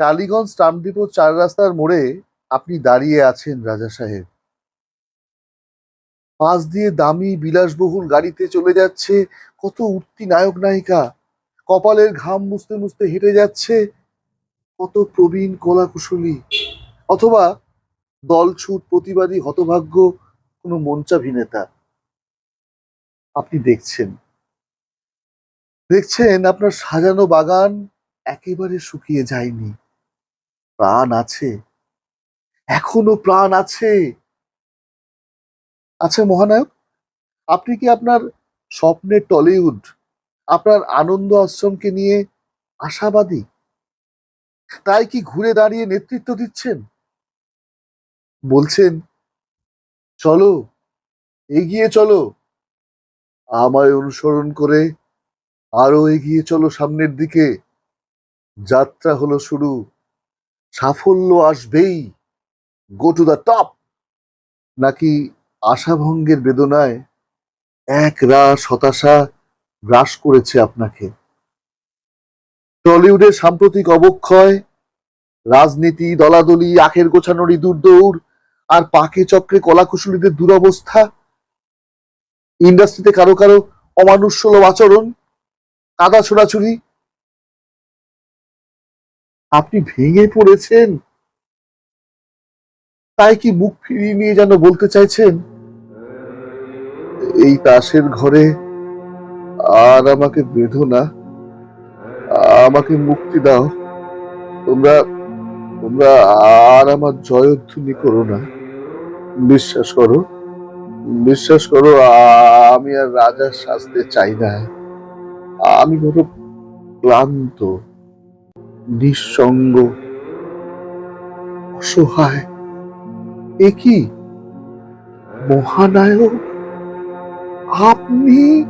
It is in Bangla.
টালিগঞ্জ ট্রামডিপো চার রাস্তার মোড়ে আপনি দাঁড়িয়ে আছেন রাজা সাহেব। পাশ দিয়ে দামি বিলাসবহুল গাড়িতে চলে যাচ্ছে কত উঠতি নায়ক নায়িকা। কপালের ঘাম মুছতে মুছতে হেঁটে যাচ্ছে কত প্রবীণ কলাকুশলী। অথবা দলছুট প্রতিবাদী হতভাগ্য কোনো মঞ্চাভিনেতা। আপনি দেখছেন। দেখছেন আপনার সাজানো বাগান একেবারে শুকিয়ে যায়নি। প্রাণ আছে? এখনও প্রাণ আছে? আচ্ছা মহানায়ক, আপনি কি আপনার স্বপ্নের টলিউড, আপনার আনন্দ আশ্রমকে নিয়ে আশাবাদী? তাই কি ঘুরে দাঁড়িয়ে নেতৃত্ব দিচ্ছেন? বলছেন, চলো, এগিয়ে চলো। আমায় অনুসরণ করে আরও এগিয়ে চলো সামনের দিকে। যাত্রা হলো শুরু। সাফল্য আসবেই। গো টু দ্য টপ নাকি আশাভঙ্গের বেদনায় এক রাস হতাশা গ্রাস করেছে আপনাকে? টলিউডের সাম্প্রতিক অবক্ষয়, রাজনীতি, দলাদলি, আখের গোছানোর ইঁদুর দৌড়, আর পাকে চক্রে কলাকুশলীদের দুরবস্থা? ইন্ডাস্ট্রিতে কারও কারও অমানুষ্যলভ আচরণ, কাদা ছোড়াছুরি আপনি ভেঙে পড়েছেন? তাই কি মুখ ফিরিয়ে নিয়ে যেন বলতে চাইছেন? এই তাসের ঘরে আর আমাকে বেঁধো না। আমাকে মুক্তি দাও। তোমরা তোমরা আর আমার জয়ধ্বনি করো না। বিশ্বাস করো বিশ্বাস করো, আমি আর রাজার শাস্তে চাই না। আমি বড় ক্লান্ত। নিঃসঙ্গ অসহায় এ কি? মহানায়ক আপনি